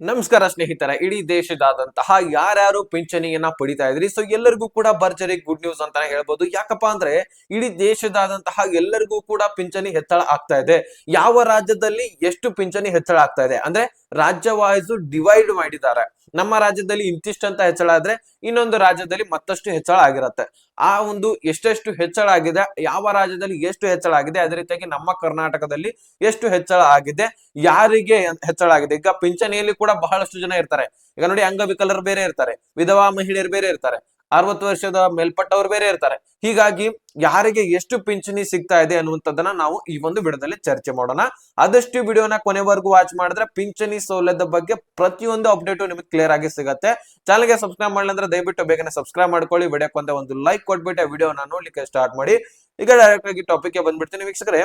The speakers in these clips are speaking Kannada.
ನಮಸ್ಕಾರ ಸ್ನೇಹಿತರ, ಇಡೀ ದೇಶದಾದಂತಹ ಯಾರ್ಯಾರು ಪಿಂಚಣಿಯನ್ನ ಪಡಿತಾ ಇದ್ರಿ ಸೊ ಎಲ್ಲರಿಗೂ ಕೂಡ ಭರ್ಜರಿ ಗುಡ್ ನ್ಯೂಸ್ ಅಂತಾನೆ ಹೇಳ್ಬೋದು. ಯಾಕಪ್ಪ ಅಂದ್ರೆ, ಇಡೀ ದೇಶದಾದಂತಹ ಎಲ್ಲರಿಗೂ ಕೂಡ ಪಿಂಚಣಿ ಹೆಚ್ಚಳ ಆಗ್ತಾ ಇದೆ. ಯಾವ ರಾಜ್ಯದಲ್ಲಿ ಎಷ್ಟು ಪಿಂಚಣಿ ಹೆಚ್ಚಳ ಆಗ್ತಾ ಇದೆ? ಅಂದ್ರೆ ರಾಜ್ಯ ವಾಯ್ಸ್ ಡಿವೈಡ್ ಮಾಡಿದ್ದಾರೆ. ನಮ್ಮ ರಾಜ್ಯದಲ್ಲಿ ಇಂತಿಷ್ಟಂತ ಹೆಚ್ಚಳ ಆದ್ರೆ, ಇನ್ನೊಂದು ರಾಜ್ಯದಲ್ಲಿ ಮತ್ತಷ್ಟು ಹೆಚ್ಚಳ ಆಗಿರತ್ತೆ. ಆ ಒಂದು ಎಷ್ಟೆಷ್ಟು ಹೆಚ್ಚಳ ಆಗಿದೆ, ಯಾವ ರಾಜ್ಯದಲ್ಲಿ ಎಷ್ಟು ಹೆಚ್ಚಳ ಆಗಿದೆ, ಅದೇ ರೀತಿಯಾಗಿ ನಮ್ಮ ಕರ್ನಾಟಕದಲ್ಲಿ ಎಷ್ಟು ಹೆಚ್ಚಳ ಆಗಿದೆ, ಯಾರಿಗೆ ಹೆಚ್ಚಳ ಆಗಿದೆ. ಈಗ ಪಿಂಚಣಿಯಲ್ಲಿ ಕೂಡ ಬಹಳಷ್ಟು ಜನ ಇರ್ತಾರೆ. ಈಗ ನೋಡಿ ಅಂಗವಿಕಲರು ಬೇರೆ ಇರ್ತಾರೆ, ವಿಧವಾ ಮಹಿಳೆಯರು ಬೇರೆ ಇರ್ತಾರೆ. ಅರವತ್ತು ವರ್ಷದ ಮೇಲ್ಪಟ್ಟವರು ಬೇರೆ ಇರ್ತಾರೆ. ಹೀಗಾಗಿ ಯಾರಿಗೆ ಎಷ್ಟು ಪಿಂಚಣಿ ಸಿಗ್ತಾ ಇದೆ ಅನ್ನುವಂಥದ್ದನ್ನ ನಾವು ಈ ಒಂದು ವಿಡಿಯೋದಲ್ಲಿ ಚರ್ಚೆ ಮಾಡೋಣ. ಆದಷ್ಟು ವಿಡಿಯೋನ ಕೊನೆವರೆಗೂ ವಾಚ್ ಮಾಡಿದ್ರೆ ಪಿಂಚಣಿ ಸೌಲಭ್ಯದ ಬಗ್ಗೆ ಪ್ರತಿಯೊಂದು ಅಪ್ಡೇಟು ನಿಮಗೆ ಕ್ಲಿಯರ್ ಆಗಿ ಸಿಗುತ್ತೆ. ಚಾನಲ್ಗೆ ಸಬ್ಸ್ಕ್ರೈಬ್ ಮಾಡಲಿ ಅಂದ್ರೆ ದಯವಿಟ್ಟು ಬೇಗನೆ ಸಬ್ಸ್ಕ್ರೈಬ್ ಮಾಡ್ಕೊಳ್ಳಿ. ವಿಡಿಯೋಕ್ಕೆ ಒಂದೇ ಒಂದು ಲೈಕ್ ಕೊಟ್ಬಿಟ್ಟು ವಿಡಿಯೋನ ನೋಡ್ಲಿಕ್ಕೆ ಸ್ಟಾರ್ಟ್ ಮಾಡಿ. ಈಗ ಡೈರೆಕ್ಟ್ ಆಗಿ ಟಾಪಿಕ್ ಬಂದ್ಬಿಡ್ತೀನಿ ವೀಕ್ಷಕರೇ.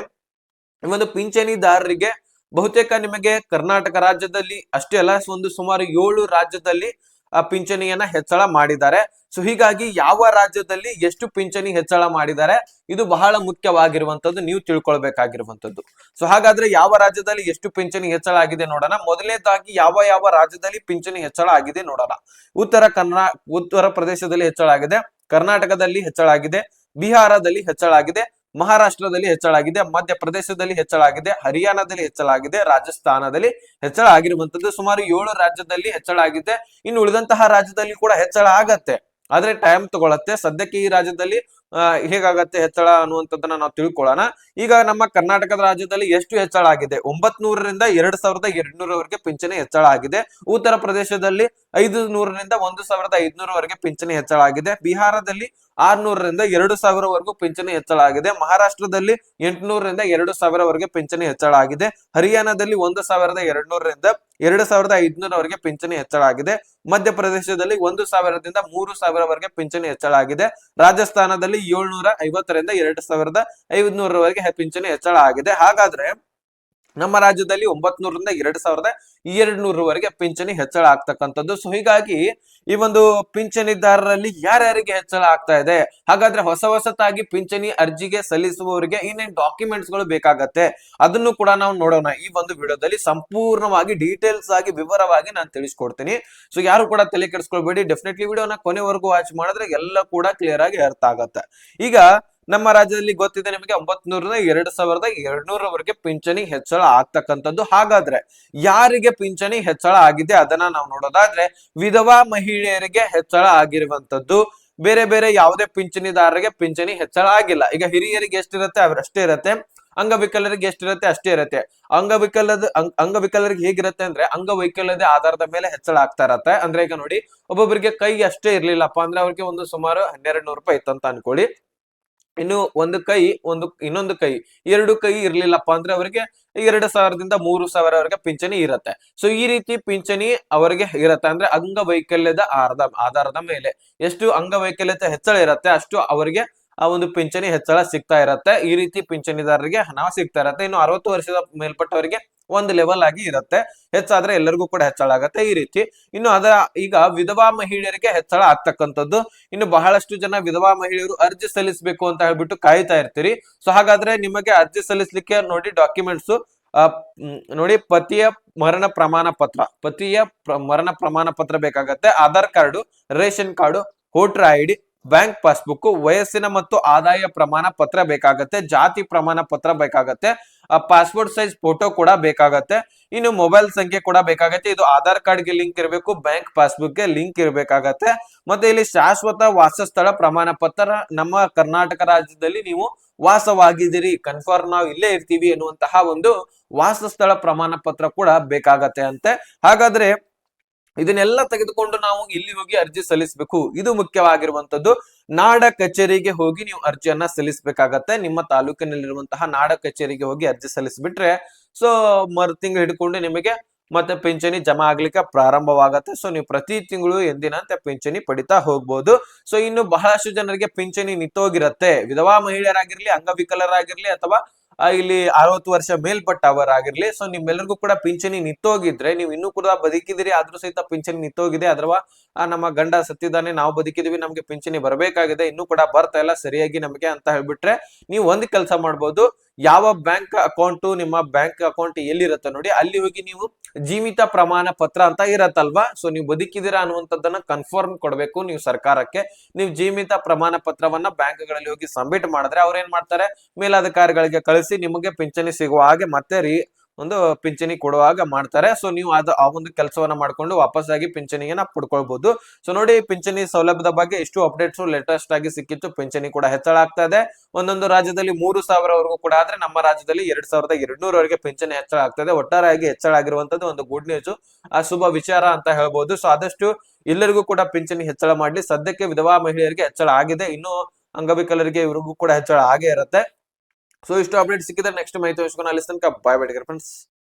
ಈ ಒಂದು ಪಿಂಚಣಿದಾರರಿಗೆ ಬಹುತೇಕ ನಿಮಗೆ ಕರ್ನಾಟಕ ರಾಜ್ಯದಲ್ಲಿ ಅಷ್ಟೇ ಅಲ್ಲ, ಒಂದು ಸುಮಾರು ಏಳು ರಾಜ್ಯದಲ್ಲಿ ಪಿಂಚಣಿಯನ್ನ ಹೆಚ್ಚಳ ಮಾಡಿದ್ದಾರೆ. ಸೊ ಹೀಗಾಗಿ ಯಾವ ರಾಜ್ಯದಲ್ಲಿ ಎಷ್ಟು ಪಿಂಚಣಿ ಹೆಚ್ಚಳ ಮಾಡಿದ್ದಾರೆ, ಇದು ಬಹಳ ಮುಖ್ಯವಾಗಿರುವಂತದ್ದು ನೀವು ತಿಳ್ಕೊಳ್ಬೇಕಾಗಿರುವಂತದ್ದು ಸೊ ಹಾಗಾದ್ರೆ ಯಾವ ರಾಜ್ಯದಲ್ಲಿ ಎಷ್ಟು ಪಿಂಚಣಿ ಹೆಚ್ಚಳ ಆಗಿದೆ ನೋಡೋಣ. ಮೊದಲನೇದಾಗಿ ಯಾವ ಯಾವ ರಾಜ್ಯದಲ್ಲಿ ಪಿಂಚಣಿ ಹೆಚ್ಚಳ ಆಗಿದೆ ನೋಡೋಣ. ಉತ್ತರ ಕನ್ನಡ ಉತ್ತರ ಪ್ರದೇಶದಲ್ಲಿ ಹೆಚ್ಚಳ ಆಗಿದೆ, ಕರ್ನಾಟಕದಲ್ಲಿ ಹೆಚ್ಚಳ ಆಗಿದೆ, ಬಿಹಾರದಲ್ಲಿ ಹೆಚ್ಚಳ ಆಗಿದೆ ಮಹಾರಾಷ್ಟ್ರದಲ್ಲಿ ಹೆಚ್ಚಳ ಆಗಿದೆ ಮಧ್ಯಪ್ರದೇಶದಲ್ಲಿ ಹೆಚ್ಚಳ ಆಗಿದೆ ಹರಿಯಾಣದಲ್ಲಿ ಹೆಚ್ಚಳ ಆಗಿದೆ ರಾಜಸ್ಥಾನದಲ್ಲಿ ಹೆಚ್ಚಳ ಆಗಿರುವಂತದ್ದು ಸುಮಾರು ಏಳು ರಾಜ್ಯದಲ್ಲಿ ಹೆಚ್ಚಳ ಆಗಿದೆ ಇನ್ನು ಉಳಿದಂತಹ ರಾಜ್ಯದಲ್ಲಿ ಕೂಡ ಹೆಚ್ಚಳ ಆಗತ್ತೆ. ಆದ್ರೆ ಟೈಮ್ ತಗೊಳತ್ತೆ. ಸದ್ಯಕ್ಕೆ ಈ ರಾಜ್ಯದಲ್ಲಿ ಹೇಗಾಗತ್ತೆ ಹೆಚ್ಚಳ ಅನ್ನುವಂಥದ್ದನ್ನ ನಾವು ತಿಳ್ಕೊಳ್ಳೋಣ. ಈಗ ನಮ್ಮ ಕರ್ನಾಟಕದ ರಾಜ್ಯದಲ್ಲಿ ಎಷ್ಟು ಹೆಚ್ಚಳ ಆಗಿದೆ? ಒಂಬತ್ ನೂರರಿಂದ ಎರಡ್ ಸಾವಿರದ ಎರಡ್ನೂರವರೆಗೆ ಪಿಂಚಣಿ ಹೆಚ್ಚಳ ಆಗಿದೆ. ಉತ್ತರ ಪ್ರದೇಶದಲ್ಲಿ ಐದು ನೂರರಿಂದ ಒಂದು ಸಾವಿರದ ಐದ್ನೂರವರೆಗೆ ಪಿಂಚಣಿ ಹೆಚ್ಚಳ ಆಗಿದೆ. ಬಿಹಾರದಲ್ಲಿ ಆರ್ನೂರರಿಂದ ಎರಡು ಸಾವಿರವರೆಗೂ ಪಿಂಚಣಿ ಹೆಚ್ಚಳ ಆಗಿದೆ ಮಹಾರಾಷ್ಟ್ರದಲ್ಲಿ ಎಂಟುನೂರರಿಂದ ಎರಡು ಸಾವಿರವರೆಗೆ ಪಿಂಚಣಿ ಹೆಚ್ಚಳ ಆಗಿದೆ ಹರಿಯಾಣದಲ್ಲಿ ಒಂದು ಸಾವಿರದ ಎರಡ್ನೂರರಿಂದ ಎರಡು ಸಾವಿರದ ಐದುನೂರವರೆಗೆ ಪಿಂಚಣಿ ಹೆಚ್ಚಳ ಆಗಿದೆ ಮಧ್ಯಪ್ರದೇಶದಲ್ಲಿ ಒಂದು ಸಾವಿರದಿಂದ ಮೂರು ಸಾವಿರವರೆಗೆ ಪಿಂಚಣಿ ಹೆಚ್ಚಳ ಆಗಿದೆ ರಾಜಸ್ಥಾನದಲ್ಲಿ ಏಳ್ನೂರ ಐವತ್ತರಿಂದ ಎರಡು ಸಾವಿರದ ಐದುನೂರವರೆಗೆ ಪಿಂಚಣಿ ಹೆಚ್ಚಳ ಆಗಿದೆ ಹಾಗಾದ್ರೆ ನಮ್ಮ ರಾಜ್ಯದಲ್ಲಿ ಒಂಬತ್ನೂರಿಂದ ಎರಡ್ ಎರಡು ಸಾವಿರದ ಎರಡ್ ನೂರವರೆಗೆ ಪಿಂಚಣಿ ಹೆಚ್ಚಳ ಆಗ್ತಕ್ಕಂಥದ್ದು. ಸೊ ಹೀಗಾಗಿ ಈ ಒಂದು ಪಿಂಚಣಿದಾರರಲ್ಲಿ ಯಾರ್ಯಾರಿಗೆ ಹೆಚ್ಚಳ ಆಗ್ತಾ ಇದೆ? ಹಾಗಾದ್ರೆ ಹೊಸ ಹೊಸತಾಗಿ ಪಿಂಚಣಿ ಅರ್ಜಿಗೆ ಸಲ್ಲಿಸುವವರಿಗೆ ಇನ್ನೇನ್ ಡಾಕ್ಯುಮೆಂಟ್ಸ್ಗಳು ಬೇಕಾಗತ್ತೆ? ಅದನ್ನು ಕೂಡ ನಾವು ನೋಡೋಣ ಈ ಒಂದು ವಿಡಿಯೋದಲ್ಲಿ. ಸಂಪೂರ್ಣವಾಗಿ ಡೀಟೇಲ್ಸ್ ಆಗಿ ವಿವರವಾಗಿ ನಾನು ತಿಳಿಸ್ಕೊಡ್ತೀನಿ. ಸೊ ಯಾರು ಕೂಡ ತಲೆ ಕೆಡಿಸ್ಕೊಳ್ಬೇಡಿ. ಡೆಫಿನೆಟ್ಲಿ ವಿಡಿಯೋನ ಕೊನೆವರೆಗೂ ವಾಚ್ ಮಾಡಿದ್ರೆ ಎಲ್ಲ ಕೂಡ ಕ್ಲಿಯರ್ ಆಗಿ ಅರ್ಥ ಆಗತ್ತೆ. ಈಗ ನಮ್ಮ ರಾಜ್ಯದಲ್ಲಿ ಗೊತ್ತಿದೆ ನಿಮಗೆ ಒಂಬತ್ನೂರ ಎರಡು ಸಾವಿರದ ಎರಡ್ನೂರವರೆಗೆ ಪಿಂಚಣಿ ಹೆಚ್ಚಳ ಆಗ್ತಕ್ಕಂಥದ್ದು. ಹಾಗಾದ್ರೆ ಯಾರಿಗೆ ಪಿಂಚಣಿ ಹೆಚ್ಚಳ ಆಗಿದೆ ಅದನ್ನ ನಾವು ನೋಡೋದಾದ್ರೆ ವಿಧವಾ ಮಹಿಳೆಯರಿಗೆ ಹೆಚ್ಚಳ ಆಗಿರುವಂತದ್ದು ಬೇರೆ ಬೇರೆ ಯಾವುದೇ ಪಿಂಚಣಿದಾರರಿಗೆ ಪಿಂಚಣಿ ಹೆಚ್ಚಳ ಆಗಿಲ್ಲ. ಈಗ ಹಿರಿಯರಿಗೆ ಎಷ್ಟಿರುತ್ತೆ? ಅವರಷ್ಟೇ ಇರುತ್ತೆ. ಅಂಗವಿಕಲರಿಗೆ ಎಷ್ಟಿರುತ್ತೆ? ಅಷ್ಟೇ ಇರುತ್ತೆ. ಅಂಗವಿಕಲದ ಅಂಗ್- ಅಂಗವಿಕಲರಿಗೆ ಹೇಗಿರುತ್ತೆ ಅಂದ್ರೆ ಅಂಗವೈಕಲ್ಯದ ಆಧಾರದ ಮೇಲೆ ಹೆಚ್ಚಳ ಆಗ್ತಾ ಇರತ್ತೆ. ಅಂದ್ರೆ ಈಗ ನೋಡಿ ಒಬ್ಬೊಬ್ಬರಿಗೆ ಕೈ ಅಷ್ಟೇ ಇರ್ಲಿಲ್ಲಪ್ಪ ಅಂದ್ರೆ ಅವ್ರಿಗೆ ಒಂದು ಸುಮಾರು ಹನ್ನೆರಡು ನೂರು ರೂಪಾಯಿ ಇತ್ತಂತ ಅನ್ಕೊಳ್ಳಿ. ಇನ್ನು ಒಂದು ಕೈ, ಒಂದು ಇನ್ನೊಂದು ಕೈ. ಎರಡು ಕೈ ಇರ್ಲಿಲ್ಲಪ್ಪ ಅಂದ್ರೆ ಅವರಿಗೆ ಎರಡು ಸಾವಿರದಿಂದ ಮೂರು ಸಾವಿರವರೆಗೆ ಪಿಂಚಣಿ ಇರತ್ತೆ. ಸೊ ಈ ರೀತಿ ಪಿಂಚಣಿ ಅವರಿಗೆ ಇರತ್ತೆ ಅಂದ್ರೆ ಅಂಗವೈಕಲ್ಯದ ಆಧಾರದ ಆಧಾರದ ಮೇಲೆ. ಎಷ್ಟು ಅಂಗವೈಕಲ್ಯತೆ ಹೆಚ್ಚಳ ಇರುತ್ತೆ ಅಷ್ಟು ಅವರಿಗೆ ಆ ಒಂದು ಪಿಂಚಣಿ ಹೆಚ್ಚಳ ಸಿಗ್ತಾ ಇರತ್ತೆ. ಈ ರೀತಿ ಪಿಂಚಣಿದಾರರಿಗೆ ಹಣ ಸಿಗ್ತಾ ಇರತ್ತೆ. ಇನ್ನು ಅರವತ್ತು ವರ್ಷದ ಮೇಲ್ಪಟ್ಟವರಿಗೆ ಒಂದು ಲೆವೆಲ್ ಆಗಿ ಇರುತ್ತೆ. ಹೆಚ್ಚಾದ್ರೆ ಎಲ್ಲರಿಗೂ ಕೂಡ ಹೆಚ್ಚಳ ಆಗತ್ತೆ ಈ ರೀತಿ. ಇನ್ನು ಅದರ ಈಗ ವಿಧವಾ ಮಹಿಳೆಯರಿಗೆ ಹೆಚ್ಚಳ ಆಗ್ತಕ್ಕಂಥದ್ದು. ಇನ್ನು ಬಹಳಷ್ಟು ಜನ ವಿಧವಾ ಮಹಿಳೆಯರು ಅರ್ಜಿ ಸಲ್ಲಿಸಬೇಕು ಅಂತ ಹೇಳ್ಬಿಟ್ಟು ಕಾಯ್ತಾ ಇರ್ತೀರಿ. ಸೊ ಹಾಗಾದ್ರೆ ನಿಮಗೆ ಅರ್ಜಿ ಸಲ್ಲಿಸಲಿಕ್ಕೆ ನೋಡಿ ಡಾಕ್ಯುಮೆಂಟ್ಸ್ ನೋಡಿ ಪತಿಯ ಮರಣ ಪ್ರಮಾಣ ಪತ್ರ. ಪತಿಯ ಮರಣ ಪ್ರಮಾಣ ಪತ್ರ ಬೇಕಾಗತ್ತೆ. Aadhaar card, ration card, voter I D bank passbook, ವಯಸ್ಸಿನ ಮತ್ತು ಆದಾಯ ಪ್ರಮಾಣ ಪತ್ರ ಬೇಕಾಗತ್ತೆ, ಜಾತಿ ಪ್ರಮಾಣ ಪತ್ರ ಬೇಕಾಗತ್ತೆ ಪಾಸ್ಪೋರ್ಟ್ ಸೈಜ್ ಫೋಟೋ ಕೂಡ ಬೇಕಾಗತ್ತೆ, ಇನ್ನು ಮೊಬೈಲ್ ಸಂಖ್ಯೆ ಕೂಡ ಬೇಕಾಗತ್ತೆ, ಇದು ಆಧಾರ್ ಕಾರ್ಡ್ಗೆ ಲಿಂಕ್ ಇರಬೇಕು, ಬ್ಯಾಂಕ್ ಪಾಸ್ಬುಕ್ಗೆ ಲಿಂಕ್ ಇರಬೇಕಾಗತ್ತೆ, ಮತ್ತೆ ಇಲ್ಲಿ ಶಾಶ್ವತ ವಾಸಸ್ಥಳ ಪ್ರಮಾಣ ಪತ್ರ, ನಮ್ಮ ಕರ್ನಾಟಕ ರಾಜ್ಯದಲ್ಲಿ ನೀವು ವಾಸವಾಗಿದ್ದೀರಿ, ಕನ್ಫರ್ಮ್ ನಾವು ಇಲ್ಲೇ ಇರ್ತೀವಿ ಎನ್ನುವಂತಹ ಒಂದು ವಾಸಸ್ಥಳ ಪ್ರಮಾಣ ಪತ್ರ ಕೂಡ ಬೇಕಾಗತ್ತೆ ಅಂತೆ, ಹಾಗಾದ್ರೆ ಇದನ್ನೆಲ್ಲ ತೆಗೆದುಕೊಂಡು ನಾವು ಇಲ್ಲಿ ಹೋಗಿ ಅರ್ಜಿ ಸಲ್ಲಿಸಬೇಕು. ಇದು ಮುಖ್ಯವಾಗಿರುವಂತದ್ದು ನಾಡ ಕಚೇರಿಗೆ ಹೋಗಿ ನೀವು ಅರ್ಜಿಯನ್ನ ಸಲ್ಲಿಸಬೇಕಾಗತ್ತೆ. ನಿಮ್ಮ ತಾಲೂಕಿನಲ್ಲಿರುವಂತಹ ನಾಡ ಕಚೇರಿಗೆ ಹೋಗಿ ಅರ್ಜಿ ಸಲ್ಲಿಸ್ಬಿಟ್ರೆ, ಸೊ ಮರು ತಿಂಗಳು ಹಿಡ್ಕೊಂಡು ನಿಮಗೆ ಮತ್ತೆ ಪಿಂಚಣಿ ಜಮಾ ಆಗ್ಲಿಕ್ಕೆ ಪ್ರಾರಂಭವಾಗತ್ತೆ. ಸೊ ನೀವು ಪ್ರತಿ ತಿಂಗಳು ಎಂದಿನಂತೆ ಪಿಂಚಣಿ ಪಡಿತಾ ಹೋಗ್ಬೋದು. ಸೊ ಇನ್ನು ಬಹಳಷ್ಟು ಜನರಿಗೆ ಪಿಂಚಣಿ ನಿಂತೋಗಿರತ್ತೆ ವಿಧವಾ ಮಹಿಳೆಯರಾಗಿರ್ಲಿ, ಅಂಗವಿಕಲರಾಗಿರ್ಲಿ ಅಥವಾ ಇಲ್ಲಿ ಅರವತ್ತು ವರ್ಷ ಮೇಲ್ಪಟ್ಟವರಾಗಿರ್ಲಿ ಸೊ ನಿಮ್ಮೆಲ್ಲರಿಗೂ ಕೂಡ ಪಿಂಚಣಿ ನಿಂತೋಗಿದ್ರೆ, ನೀವು ಇನ್ನೂ ಕೂಡ ಬದುಕಿದಿರಿ, ಆದ್ರೂ ಸಹಿತ ಪಿಂಚಣಿ ನಿಂತೋಗಿದೆ ಅಥವಾ ನಮ್ಮ ಗಂಡ ಸತ್ತಿದ್ದಾನೆ, ನಾವು ಬದುಕಿದೀವಿ, ನಮ್ಗೆ ಪಿಂಚಣಿ ಬರಬೇಕಾಗಿದೆ, ಇನ್ನೂ ಕೂಡ ಬರ್ತಾ ಇಲ್ಲ, ಸರಿಯಾಗಿ ನಮಗೆ ಅಂತ ಹೇಳ್ಬಿಟ್ರೆ, ನೀವು ಒಂದ್ ಕೆಲಸ ಮಾಡ್ಬೋದು, ಯಾವ ಬ್ಯಾಂಕ್ ಅಕೌಂಟ್ ನಿಮ್ಮ ಬ್ಯಾಂಕ್ ಅಕೌಂಟ್ ಎಲ್ಲಿರುತ್ತೆ ನೋಡಿ, ಅಲ್ಲಿ ಹೋಗಿ ನೀವು ಜೀವಿತ ಪ್ರಮಾಣ ಪತ್ರ ಅಂತ ಇರತ್ತಲ್ವಾ? ಸೊ ನೀವು ಬದುಕಿದ್ದೀರಾ ಅನ್ನುವಂಥದ್ದನ್ನ ಕನ್ಫರ್ಮ್ ಕೊಡಬೇಕು ನೀವು ಸರ್ಕಾರಕ್ಕೆ. ನೀವು ಜೀವಿತ ಪ್ರಮಾಣ ಪತ್ರವನ್ನ ಬ್ಯಾಂಕ್ಗಳಲ್ಲಿ ಹೋಗಿ ಸಬ್ಮಿಟ್ ಮಾಡಿದ್ರೆ ಅವ್ರ ಏನ್ ಮಾಡ್ತಾರೆ? ಮೇಲಾಧಿಕಾರಿಗಳಿಗೆ ಕಳಿಸಿ ನಿಮಗೆ ಪಿಂಚಣಿ ಸಿಗುವ ಹಾಗೆ ಮತ್ತೆ ರೀ ಒಂದು ಪಿಂಚಣಿ ಕೊಡುವಾಗ ಮಾಡ್ತಾರೆ. ಸೊ ನೀವು ಅದು, ಆ ಒಂದು ಕೆಲಸವನ್ನ ಮಾಡ್ಕೊಂಡು ವಾಪಸ್ಸಾಗಿ ಪಿಂಚಣಿಯನ್ನ ಪಡ್ಕೊಳ್ಬಹುದು ಸೊ ನೋಡಿ, ಪಿಂಚಣಿ ಸೌಲಭ್ಯದ ಬಗ್ಗೆ ಎಷ್ಟು ಅಪ್ಡೇಟ್ಸ್ ಲೇಟೆಸ್ಟ್ ಆಗಿ ಸಿಕ್ಕಿತ್ತು. ಪಿಂಚಣಿ ಕೂಡ ಹೆಚ್ಚಳ ಆಗ್ತಾ ಇದೆ. ಒಂದೊಂದು ರಾಜ್ಯದಲ್ಲಿ ಮೂರು ಸಾವಿರವರೆಗೂ ಕೂಡ ಆದ್ರೆ ನಮ್ಮ ರಾಜ್ಯದಲ್ಲಿ ಎರಡ್ ಸಾವಿರದ ಎರಡ್ನೂರವರೆಗೆ ಪಿಂಚಣಿ ಹೆಚ್ಚಳ ಆಗ್ತದೆ ಒಟ್ಟಾರೆಯಾಗಿ ಹೆಚ್ಚಳ ಆಗಿರುವಂತದ್ದು ಒಂದು ಗುಡ್ ನ್ಯೂಸ್ ಆ ಶುಭ ವಿಚಾರ ಅಂತ ಹೇಳ್ಬಹುದು ಸೊ ಆದಷ್ಟು ಎಲ್ಲರಿಗೂ ಕೂಡ ಪಿಂಚಣಿ ಹೆಚ್ಚಳ ಮಾಡ್ಲಿ. ಸದ್ಯಕ್ಕೆ ವಿಧವಾ ಮಹಿಳೆಯರಿಗೆ ಹೆಚ್ಚಳ ಆಗಿದೆ. ಇನ್ನು ಅಂಗವಿಕಲರಿಗೆ ಇವರಿಗೂ ಕೂಡ ಹೆಚ್ಚಳ ಆಗೇ ಇರುತ್ತೆ. ಸೊ ಇಷ್ಟು ಅಪ್ಡೇಟ್ ಸಿಕ್ಕಿದ್ರೆ ನೆಕ್ಸ್ಟ್ ಮಾಹಿತಿ ಹಂಚ್ಕೊಂಡು ಅಲ್ಲಿ ತನಕ ಬಾಯ್ ಬೇಡಿಗೆ ಫ್ರೆಂಡ್ಸ್